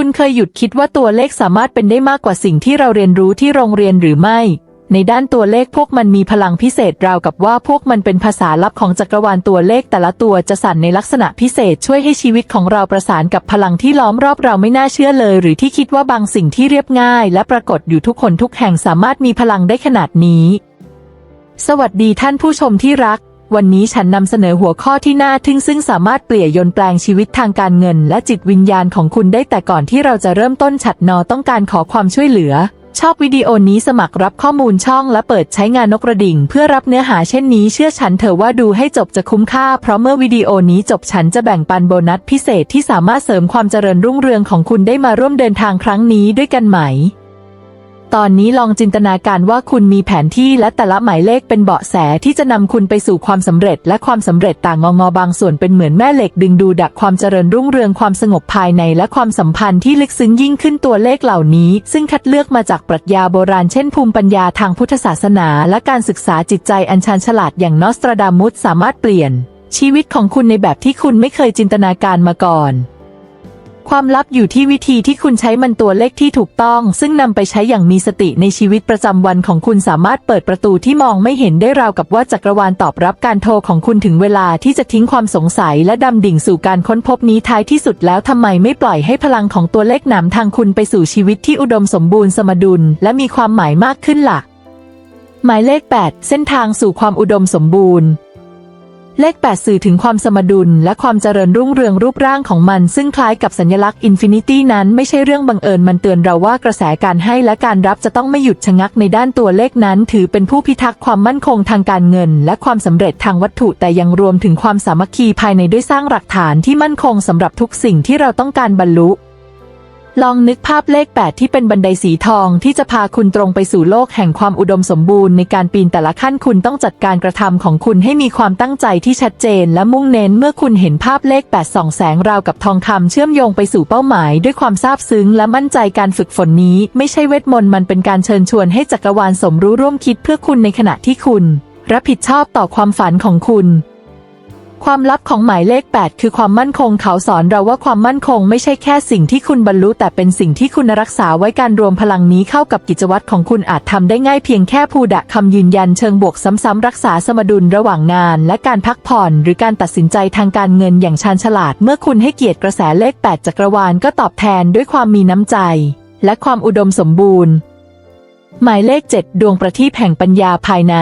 คุณเคยหยุดคิดว่าตัวเลขสามารถเป็นได้มากกว่าสิ่งที่เราเรียนรู้ที่โรงเรียนหรือไม่ ในด้านตัวเลขพวกมันมีพลังพิเศษราวกับว่าพวกมันเป็นภาษาลับของจักรวาลตัวเลขแต่ละตัวจะสั่นในลักษณะพิเศษช่วยให้ชีวิตของเราประสานกับพลังที่ล้อมรอบเราไม่น่าเชื่อเลย หรือที่คิดว่าบางสิ่งที่เรียบง่าย และปรากฏอยู่ทุกคนทุกแห่งสามารถมีพลังได้ขนาดนี้ สวัสดีท่านผู้ชมที่รัก วันนี้ฉันนำเสนอหัวข้อที่น่าทึ่งซึ่งสามารถเปลี่ยนยนแปลงชีวิตทางการเงิน และจิตวิญญาณของคุณได้แต่ก่อนที่เราจะเริ่มต้นฉัดนอต้องการขอความช่วยเหลือ ชอบวิดีโอนี้สมัครรับข้อมูลช่องและเปิดใช้งานนกกระดิ่ง เพื่อรับเนื้อหาเช่นนี้เชื่อฉันเถอะว่าดูให้จบจะคุ้มค่า เพราะเมื่อวิดีโอนี้จบฉันจะแบ่งปันโบนัสพิเศษที่สามารถเสริมความเจริญรุ่งเรืองของคุณได้มาร่วมเดินทางครั้งนี้ด้วยกันไหม ตอนนี้ลองจินตนาการว่าคุณมีแผนที่และแต่ละหมายเลขเป็นเบาะแสที่จะนำคุณไปสู่ความสำเร็จ และความสำเร็จต่างงองอบางส่วนเป็นเหมือนแม่เหล็กดึงดูดักความเจริญรุ่งเรืองความสงบภายในและความสัมพันธ์ที่ลึกซึ้งยิ่งขึ้นตัวเลขเหล่านี้ ซึ่งคัดเลือกมาจากปรัชญาโบราณเช่นภูมิปัญญาทางพุทธศาสนา และการศึกษาจิตใจอันชาญฉลาดอย่างนอสตราดามุสสามารถเปลี่ยน ชีวิตของคุณในแบบที่คุณไม่เคยจินตนาการมาก่อน ความลับอยู่ที่วิธีที่คุณใช้มันตัวเลขที่ถูกต้อง ซึ่งนำไปใช้อย่างมีสติในชีวิตประจำวันของคุณสามารถเปิดประตูที่มองไม่เห็นได้ราวกับว่าจักรวาลตอบรับการโทรของคุณถึงเวลาที่จะทิ้งความสงสัยและดำดิ่งสู่การค้นพบนี้ท้ายที่สุดแล้วทำไมไม่ปล่อยให้พลังของตัวเลขนำทางคุณไปสู่ชีวิตที่อุดมสมบูรณ์สมดุล และมีความหมายมากขึ้นล่ะ หมายเลข 8 เส้นทางสู่ความอุดมสมบูรณ์ เลข 8 สื่อถึงความสมดุลและความเจริญรุ่งเรืองรูปร่างของมัน ซึ่งคล้ายกับสัญลักษณ์อินฟินิตี้นั้นไม่ใช่เรื่องบังเอิญมันเตือนเราว่ากระแสการให้และการรับจะต้องไม่หยุดชะงักในด้านตัวเลขนั้น ถือเป็นผู้พิทักษ์ความมั่นคงทางการเงิน และความสำเร็จทางวัตถุแต่ยังรวมถึงความสามัคคีภายในด้วยสร้างหลักฐานที่มั่นคงสำหรับทุกสิ่งที่เราต้องการบรรลุ ลองนึกภาพเลข 8 ที่เป็นบันไดสีทองที่จะพาคุณตรงไปสู่โลกแห่งความอุดมสมบูรณ์ในการปีนแต่ละขั้นคุณต้องจัดการกระทำของคุณให้มีความตั้งใจที่ชัดเจน และมุ่งเน้นเมื่อคุณเห็นภาพเลข 8 ส่องแสงราวกับทองคำเชื่อมโยงไปสู่เป้าหมาย ด้วยความซาบซึ้งและมั่นใจการฝึกฝนนี้ ไม่ใช่เวทมนต์มันเป็นการเชิญชวนให้จักรวาลสมรู้ร่วมคิดเพื่อคุณในขณะที่คุณ รับผิดชอบต่อความฝันของคุณ ความลับของหมายเลข 8 คือความมั่นคงเขาสอนเราว่าความมั่นคงไม่ใช่แค่สิ่งที่คุณบรรลุแต่เป็นสิ่งที่คุณรักษาไว้การรวมพลังนี้เข้ากับกิจวัตรของคุณอาจทำได้ง่ายเพียงแค่พูดะคำยืนยันเชิงบวกซ้ำๆรักษาสมดุลระหว่างงาน และการพักผ่อน หรือการตัดสินใจทางการเงินอย่างชาญฉลาด เมื่อคุณให้เกียรติกระแสเลข 8จักรวาลก็ตอบแทนด้วยความมีน้ำใจ และความอุดมสมบูรณ์ หมายเลข 7 ดวงประทีปแห่งปัญญาภายใน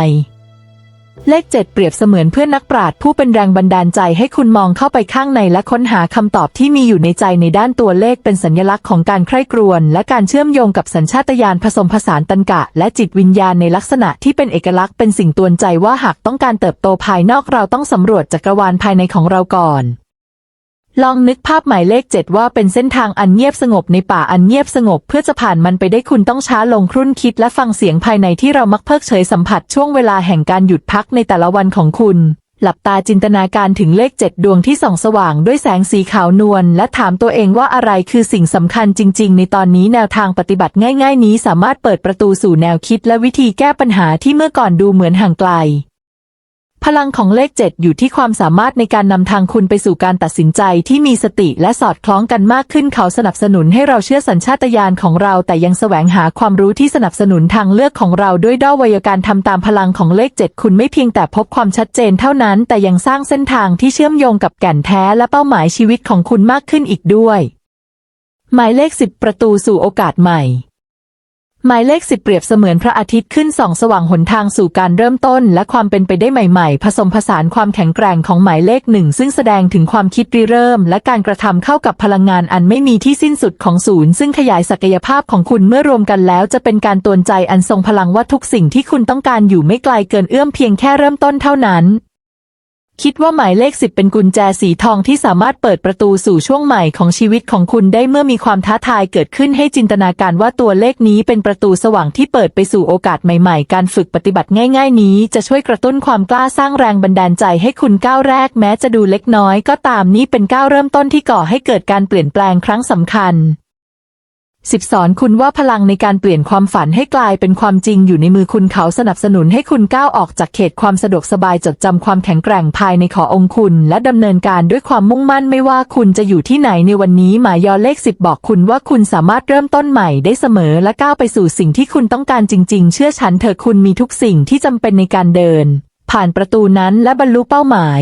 เลข7เปรียบเสมือนเพื่อนนักปราชญ์ผู้เป็นแรงบันดาลใจให้คุณมองเข้าไปข้างในและค้นหาคำตอบที่มีอยู่ในใจในด้านตัวเลขเป็นสัญลักษณ์ของการใคร่ครวญและการเชื่อมโยงกับสัญชาตญาณผสมผสานตันกะ และจิตวิญญาณในลักษณะที่เป็นเอกลักษณ์เป็นสิ่งตวนใจว่าหากต้องการเติบโตภายนอกเราต้องสำรวจจักรวาลภายในของเราก่อน ลองนึกภาพหมายเลข7ว่าเป็นเส้นทางอันเงียบสงบในป่าอันเงียบสงบ เพื่อจะผ่านมันไปได้คุณต้องช้าลงครุ่นคิดและฟังเสียงภายในที่เรามักเพิกเฉยสัมผัสช่วงเวลาแห่งการหยุดพักในแต่ละวันของคุณ หลับตาจินตนาการถึงเลข7ดวงที่ส่องสว่างด้วยแสงสีขาวนวลและถามตัวเองว่าอะไรคือสิ่งสำคัญจริง ๆ ในตอนนี้แนวทางปฏิบัติง่าย ๆ นี้สามารถเปิดประตูสู่แนวคิดและวิธีแก้ปัญหาที่เมื่อก่อนดูเหมือนห่างไกล พลังของเลข7อยู่ที่ความสามารถในการนำทางคุณไปสู่การตัดสินใจที่มีสติและสอดคล้องกันมากขึ้นเขาสนับสนุนให้เราเชื่อสัญชาตญาณของเรา แต่ยังแสวงหาความรู้ที่สนับสนุนทางเลือกของเราด้วยด้อวัยการทำตามพลังของเลข7คุณไม่เพียงแต่พบความชัดเจนเท่านั้น แต่ยังสร้างเส้นทางที่เชื่อมโยงกับแก่นแท้และเป้าหมายชีวิตของคุณมากขึ้นอีกด้วย หมายเลข10ประตูสู่โอกาสใหม่ หมายเลขสิบเปรียบเสมือนพระอาทิตย์ขึ้นส่องสว่างหนทางสู่การเริ่มต้น และความเป็นไปได้ใหม่ๆ ผสมผสานความแข็งแกร่งของหมายเลขหนึ่งซึ่งแสดงถึงความคิดริเริ่ม และการกระทำเข้ากับพลังงานอันไม่มีที่สิ้นสุดของศูนย์ ซึ่งขยายศักยภาพของคุณเมื่อรวมกันแล้ว จะเป็นการตวนใจอันทรงพลังว่าทุกสิ่งที่คุณต้องการอยู่ไม่ไกลเกินเอื้อมเพียงแค่เริ่มต้นเท่านั้น คิดว่าหมายเลขสิบเป็นกุญแจสีทองที่สามารถเปิดประตูสู่ช่วงใหม่ของชีวิตของคุณได้เมื่อมีความท้าทายเกิดขึ้นให้จินตนาการว่าตัวเลขนี้เป็นประตูสว่างที่เปิดไปสู่โอกาสใหม่ๆ การฝึกปฏิบัติง่าย ๆ นี้จะช่วยกระตุ้นความกล้าสร้างแรงบันดาลใจให้คุณก้าวแรกแม้จะดูเล็กน้อยก็ตามนี่เป็นก้าวเริ่มต้นที่ก่อให้เกิดการเปลี่ยนแปลงครั้งสำคัญ สิบสอนคุณว่าพลังในการเปลี่ยนความฝันให้กลายเป็นความจริงอยู่ในมือคุณเขาสนับสนุนให้คุณก้าวออกจากเขตความสะดวกสบายจดจำความแข็งแกร่งภายในขอองค์คุณ และดำเนินการด้วยความมุ่งมั่นไม่ว่าคุณจะอยู่ที่ไหนในวันนี้หมายยอเลขสิบบอกคุณว่าคุณสามารถเริ่มต้นใหม่ได้เสมอและก้าวไปสู่สิ่งที่คุณต้องการจริง ๆ เชื่อฉันเถอะคุณมีทุกสิ่งที่จำเป็นในการเดิน ผ่านประตูนั้นและบรรลุเป้าหมาย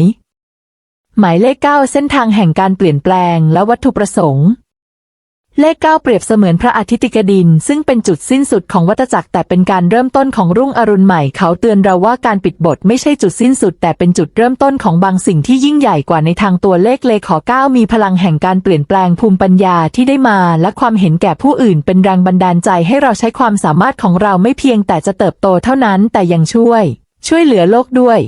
หมายเลขเก้าเส้นทางแห่งการเปลี่ยนแปลงและวัตถุประสงค์ เลขเก้าเปรียบเสมือนพระอาทิตย์ติกดิน ซึ่งเป็นจุดสิ้นสุดของวัฏจักรแต่เป็นการเริ่มต้นของรุ่งอรุณใหม่ เขาเตือนเราว่าการปิดบทไม่ใช่จุดสิ้นสุด แต่เป็นจุดเริ่มต้นของบางสิ่งที่ยิ่งใหญ่กว่าในทางตัวเลขเลขขอเก้ามีพลังแห่งการเปลี่ยนแปลงภูมิปัญญาที่ได้มา และความเห็นแก่ผู้อื่น เป็นแรงบันดาลใจให้เราใช้ความสามารถของเราไม่เพียงแต่จะเติบโตเท่านั้น แต่ยังช่วย ช่วยเหลือโลกด้วย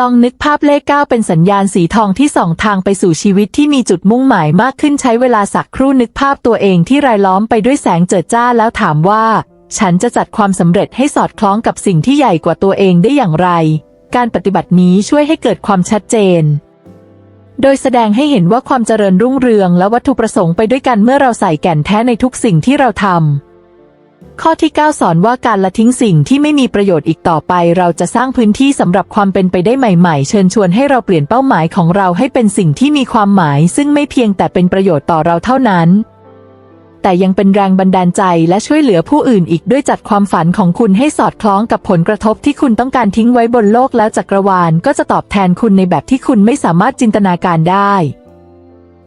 ลองนึกภาพเลขเก้าเป็นสัญญาณสีทองที่ส่องทางไปสู่ชีวิตที่มีจุดมุ่งหมายมากขึ้นใช้เวลาสักครู่นึกภาพตัวเองที่รายล้อมไปด้วยแสงเจิดจ้าแล้วถามว่า ฉันจะจัดความสำเร็จให้สอดคล้องกับสิ่งที่ใหญ่กว่าตัวเองได้อย่างไร การปฏิบัตินี้ช่วยให้เกิดความชัดเจน โดยแสดงให้เห็นว่าความเจริญรุ่งเรืองและวัตถุประสงค์ไปด้วยกันเมื่อเราใส่แก่นแท้ในทุกสิ่งที่เราทำ ข้อที่ 9 สอนว่าการละทิ้งสิ่งที่ไม่มีประโยชน์อีกต่อไป เราจะสร้างพื้นที่สำหรับความเป็นไปได้ใหม่ๆ เชิญชวนให้เราเปลี่ยนเป้าหมายของเราให้เป็นสิ่งที่มีความหมาย ซึ่งไม่เพียงแต่เป็นประโยชน์ต่อเราเท่านั้น แต่ยังเป็นแรงบันดาลใจและช่วยเหลือผู้อื่นอีกด้วยจัดความฝันของคุณให้สอดคล้องกับผลกระทบที่คุณต้องการทิ้งไว้บนโลกแล้วจักรวาลก็จะตอบแทนคุณในแบบที่คุณไม่สามารถจินตนาการได้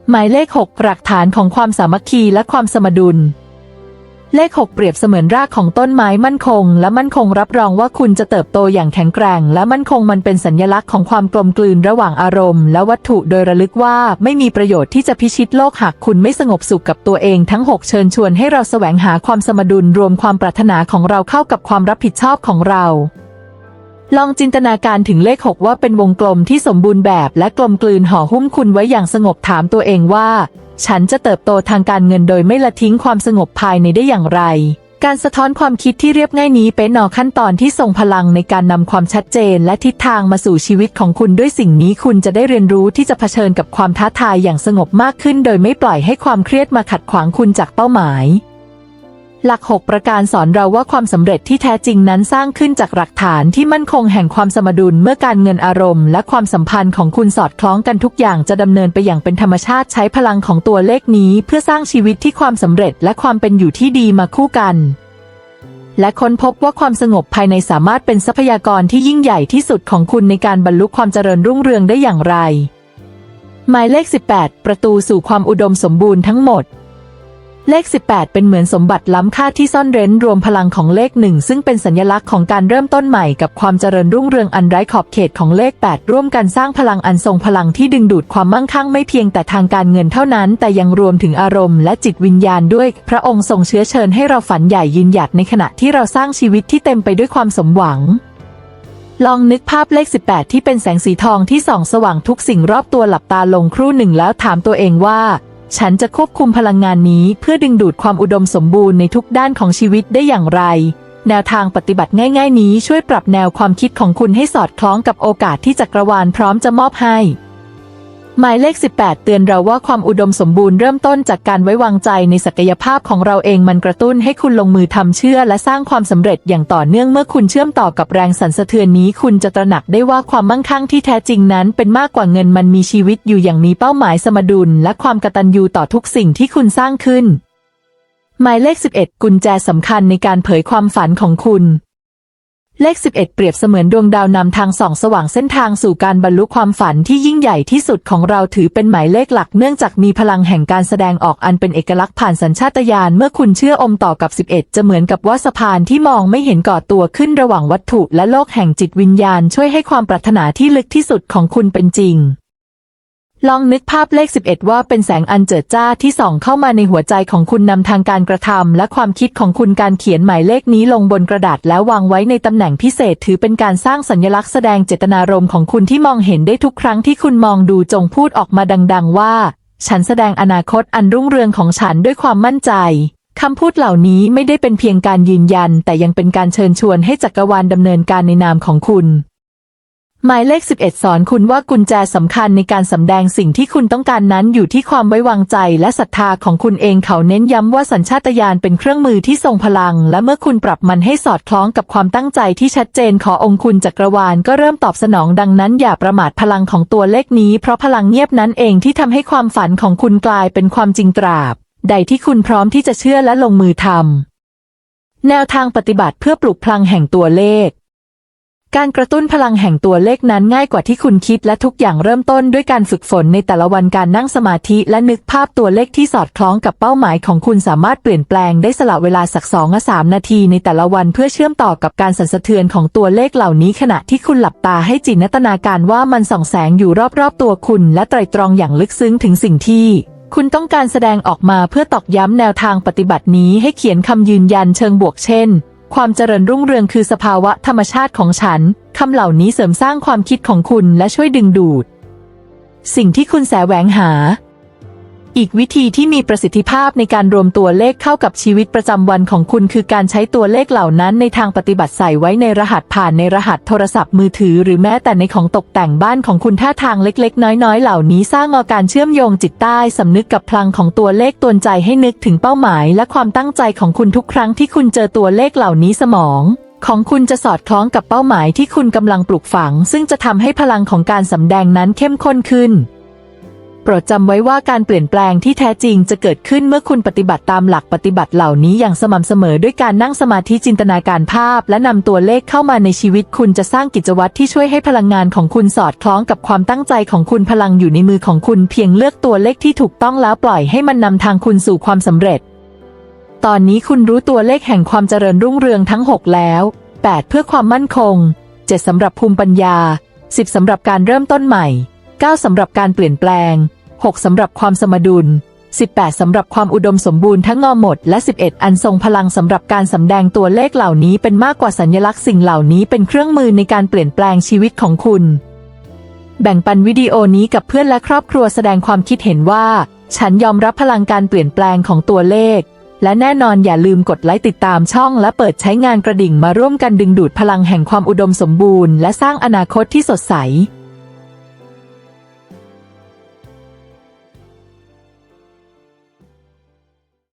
หมายเลขหกหลักฐานของความสามัคคีและความสมดุล เลขหกเปรียบเสมือนรากของต้นไม้มั่นคง และมั่นคงรับรองว่าคุณจะเติบโตอย่างแข็งแกร่ง และมั่นคงมันเป็นสัญลักษณ์ของความกลมกลืนระหว่างอารมณ์ และวัตถุโดยระลึกว่าไม่มีประโยชน์ที่จะพิชิตโลกหากคุณไม่สงบสุขกับตัวเองทั้งหกเชิญชวนให้เราแสวงหาความสมดุลรวมความปรารถนาของเราเข้ากับความรับผิดชอบของเราลองจินตนาการถึงเลขหกว่าเป็นวงกลมที่สมบูรณ์แบบและกลมกลืนห่อหุ้มคุณไว้อย่างสงบถามตัวเองว่า ฉันจะเติบโตทางการเงินโดยไม่ละทิ้งความสงบภายในได้อย่างไร การสะท้อนความคิดที่เรียบง่ายนี้เป็นหนอขั้นตอนที่ทรงพลังในการนำความชัดเจนและทิศทางมาสู่ชีวิตของคุณด้วยสิ่งนี้คุณจะได้เรียนรู้ที่จะเผชิญกับความท้าทายอย่างสงบมากขึ้น โดยไม่ปล่อยให้ความเครียดมาขัดขวางคุณจากเป้าหมาย หลัก 6 ประการสอนเราว่าความสำเร็จที่แท้จริงนั้นสร้างขึ้นจากหลักฐานที่มั่นคงแห่งความสมดุลเมื่อการเงินอารมณ์ และความสัมพันธ์ของคุณสอดคล้องกันทุกอย่างจะดำเนินไปอย่างเป็นธรรมชาติใช้พลังของตัวเลขนี้ เพื่อสร้างชีวิตที่ความสำเร็จและความเป็นอยู่ที่ดีมาคู่กัน และค้นพบว่าความสงบภายในสามารถเป็นทรัพยากรที่ยิ่งใหญ่ที่สุดของคุณในการบรรลุความเจริญรุ่งเรืองได้อย่างไร หมายเลข 18 ประตูสู่ความอุดมสมบูรณ์ทั้งหมด เลข 18 เป็นเหมือนสมบัติล้ำค่าที่ซ่อนเร้นรวมพลังของเลขหนึ่งซึ่งเป็นสัญลักษณ์ของการเริ่มต้นใหม่กับความเจริญรุ่งเรืองอันไร้ขอบเขตของเลข 8 ร่วมกันสร้างพลังอันทรงพลังที่ดึงดูดความมั่งคั่งไม่เพียงแต่ทางการเงินเท่านั้น แต่ยังรวมถึงอารมณ์และจิตวิญญาณด้วย พระองค์ทรงเชื้อเชิญให้เราฝันใหญ่ยืนหยัดในขณะที่เราสร้างชีวิตที่เต็มไปด้วยความสมหวังลองนึกภาพเลข 18 ที่เป็นแสงสีทองที่ส่องสว่างทุกสิ่งรอบตัวหลับตาลงครู่หนึ่งแล้วถามตัวเองว่า ฉันจะควบคุมพลังงานนี้เพื่อดึงดูดความอุดมสมบูรณ์ในทุกด้านของชีวิตได้อย่างไร แนวทางปฏิบัติง่าย ๆ นี้ช่วยปรับแนวความคิดของคุณให้สอดคล้องกับโอกาสที่จักรวาลพร้อมจะมอบให้ หมายเลข 18 เตือนเราว่าความอุดมสมบูรณ์เริ่มต้นจากการไว้วางใจในศักยภาพของเราเองมันกระตุ้นให้คุณลงมือทำเชื่อและสร้างความสำเร็จอย่างต่อเนื่องเมื่อคุณเชื่อมต่อกับแรงสั่นสะเทือนนี้คุณจะตระหนักได้ว่าความมั่งคั่งที่แท้จริงนั้น เป็นมากกว่าเงินมันมีชีวิตอยู่อย่างมีเป้าหมายสมดุล และความกตัญญูต่อทุกสิ่งที่คุณสร้างขึ้น หมายเลข 11 กุญแจสำคัญในการเผยความฝันของคุณ เลข 11 เปรียบเสมือนดวงดาวนำทางส่องสว่างเส้นทางสู่การบรรลุความฝันที่ยิ่งใหญ่ที่สุดของเราถือเป็นหมายเลขหลักเนื่องจากมีพลังแห่งการแสดงออกอันเป็นเอกลักษณ์ผ่านสัญชาตญาณเมื่อคุณเชื่ออมต่อกับ 11 จะเหมือนกับว่าสะพานที่มองไม่เห็นก่อตัวขึ้นระหว่างวัตถุและโลกแห่งจิตวิญญาณช่วยให้ความปรารถนาที่ลึกที่สุดของคุณเป็นจริง ลองนึกภาพเลข 11 ว่าเป็นแสงอันเจิดจ้าที่ส่องเข้ามาในหัวใจของคุณนำทางการกระทำและความคิดของคุณการเขียนหมายเลขนี้ลงบนกระดาษแล้ววางไว้ในตำแหน่งพิเศษถือเป็นการสร้างสัญลักษณ์แสดงเจตนารมณ์ของคุณที่มองเห็นได้ทุกครั้งที่คุณมองดูจงพูดออกมาดัง ๆ ว่า ฉันแสดงอนาคตอันรุ่งเรืองของฉันด้วยความมั่นใจคำพูดเหล่านี้ไม่ได้เป็นเพียงการยืนยัน แต่ยังเป็นการเชิญชวนให้จักรวาลดำเนินการในนามของคุณ หมายเลข 11 สอนคุณว่ากุญแจสำคัญในการสำแดงสิ่งที่คุณต้องการนั้นอยู่ที่ความไว้วางใจและศรัทธาของคุณเองเขาเน้นย้ำว่าสัญชาตญาณเป็นเครื่องมือที่ทรงพลัง และเมื่อคุณปรับมันให้สอดคล้องกับความตั้งใจที่ชัดเจนขอองค์คุณจักรวาลก็เริ่มตอบสนองดังนั้นอย่าประมาทพลังของตัวเลขนี้ เพราะพลังเงียบนั้นเองที่ทำให้ความฝันของคุณกลายเป็นความจริงตราบ ใดที่คุณพร้อมที่จะเชื่อและลงมือทำแนวทางปฏิบัติเพื่อปลุกพลังแห่งตัวเลข การกระตุ้นพลังแห่งตัวเลขนั้นง่ายกว่าที่คุณคิดและทุกอย่างเริ่มต้นด้วยการฝึกฝนในแต่ละวันการนั่งสมาธิและนึกภาพตัวเลขที่สอดคล้องกับเป้าหมายของคุณสามารถเปลี่ยนแปลงได้สละเวลาสักสองสามนาทีในแต่ละวันเพื่อเชื่อมต่อกับการสั่นสะเทือนของตัวเลขเหล่านี้ขณะที่คุณหลับตาให้จินตนาการว่ามันส่องแสงอยู่รอบๆตัวคุณ และไตรตรองอย่างลึกซึ้งถึงสิ่งที่คุณต้องการแสดงออกมาเพื่อตอกย้ำแนวทางปฏิบัตินี้ให้เขียนคำยืนยันเชิงบวกเช่น ความเจริญรุ่งเรืองคือสภาวะธรรมชาติของฉัน คำเหล่านี้เสริมสร้างความคิดของคุณและช่วยดึงดูด สิ่งที่คุณแสวงหา อีกวิธีที่มีประสิทธิภาพในการรวมตัวเลขเข้ากับชีวิตประจำวันของคุณคือการใช้ตัวเลขเหล่านั้นในทางปฏิบัติใส่ไว้ในรหัสผ่านในรหัสโทรศัพท์มือถือ หรือแม้แต่ในของตกแต่งบ้านของคุณท่าทางเล็กๆ น้อยๆ เหล่านี้สร้างอาการเชื่อมโยงจิตใต้สำนึกกับพลังของตัวเลขตวนใจให้นึกถึงเป้าหมาย และความตั้งใจของคุณทุกครั้งที่คุณเจอตัวเลขเหล่านี้สมองของคุณจะสอดคล้องกับเป้าหมายที่คุณกำลังปลูกฝัง ซึ่งจะทำให้พลังของการสำแดงนั้นเข้มข้นขึ้น ปรดจำไว้ว่าการเปลี่ยนแปลงที่แท้จริงจะเกิดขึ้นเมื่อคุณปฏิบัติตามหลักปฏิบัติเหล่านี้อย่างสม่ำเสมอด้วยการนั่งสมาธิจินตนาการภาพ และนำตัวเลขเข้ามาในชีวิตคุณจะสร้างกิจวัตรที่ช่วยให้พลังงานของคุณสอดคล้องกับความตั้งใจของคุณพลังอยู่ในมือของคุณเพียงเลือกตัวเลขที่ถูกต้องแล้วปล่อยให้มันนำทางคุณสู่ความสำเร็จ ตอนนี้คุณรู้ตัวเลขแห่งความเจริญรุ่งเรืองทั้ง 6 แล้ว 8 เพื่อความมั่นคง 7สำหรับภูมิปัญญา 10สำหรับการเริ่มต้นใหม่ 9สำหรับการเปลี่ยนแปลง 6สำหรับความสมดุล 18สำหรับความอุดมสมบูรณ์ทั้งงอหมด และ 11 อันทรงพลังสำหรับการสำแดงตัวเลขเหล่านี้เป็นมากกว่าสัญลักษณ์สิ่งเหล่านี้เป็นเครื่องมือในการเปลี่ยนแปลงชีวิตของคุณ แบ่งปันวิดีโอนี้กับเพื่อนและครอบครัวแสดงความคิดเห็นว่า ฉันยอมรับพลังการเปลี่ยนแปลงของตัวเลข และแน่นอนอย่าลืมกดไลค์ติดตามช่อง และเปิดใช้งานกระดิ่งมาร่วมกันดึงดูดพลังแห่งความอุดมสมบูรณ์ และสร้างอนาคตที่สดใส